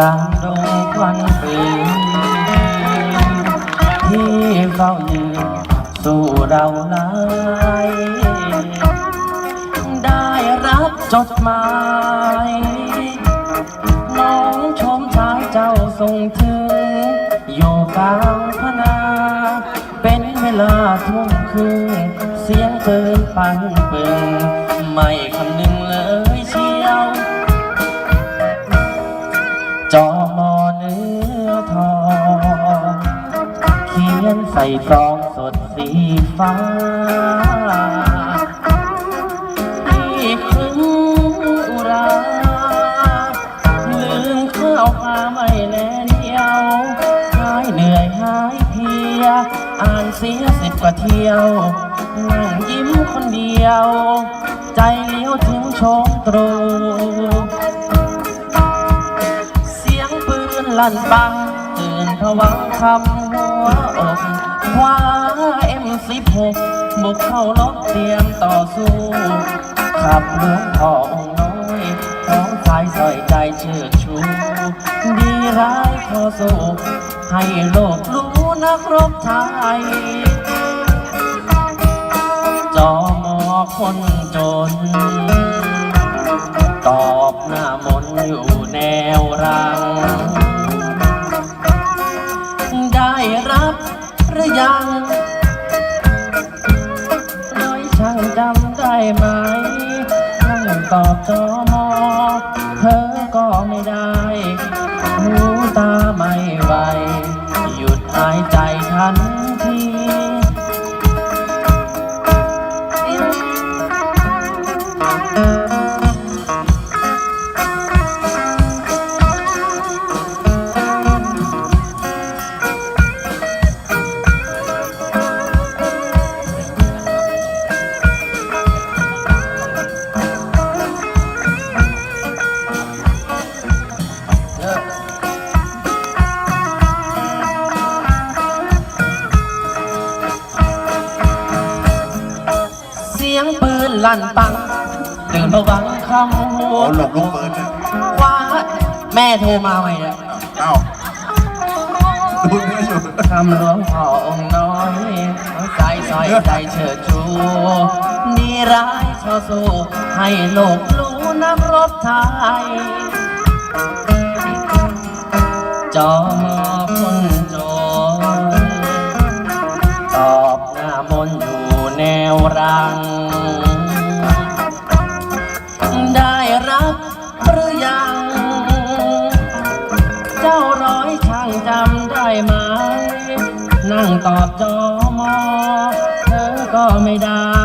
กลางดงควันปืนที่เฝ้ายืนสู่เราไล่ได้รับจดหมาย น้องชมชายเจ้าส่งถึงอยู่กลางพนา เป็นเวลาทุ่มครึ่งเสียงปืนปังปึงไม่ ใส่ซองสดสีฟ้าที่ครึ่งอุราลืมข้าวปลาไม่แน่เดียว หายเหนื่อยหายเพลีย อ่านเสียสิบกว่าเที่ยวนั่งยิ้มคนเดียว ใจเลี้ยวถึงโชงตรูเสียงปืนลั่นปัง ตื่นผวังคำหัวอกคว้าเอ็มสิบหกบุกเข้าลบเตรียมต่อสู้ ขับหลวงพ่อองค์น้อยท้องสายสอยใจเชิดชูดีร้ายขอสู้ให้โลกรู้นักรบไทยจอมอคนจน ตอบหน้ามนต์อยู่แนวรัง หรือยัง น้อยช่างจำได้ไหมนั่งตอบจอมอเธอก็ไม่ได้หูตาไม่ไหวหยุดหายใจทัน ยงปืนลั่นปังตื่นระวังคำหัวอ๋อหลบลูกปืนนะว่าแม่โทรมาไว้เนี่ยเอ้าดูเนื้ออยู่คำหลวงพ่อองค์น้อยใจซอยใจเชิดชูนี่ร้ายชอสู้ให้โลกรู้นักรบไทยจอมอคนจน รัง ได้รับหรือยัง เจ้าร้อยช่างจำได้ไหม นั่งตอบจอมอเธอก็ไม่ได้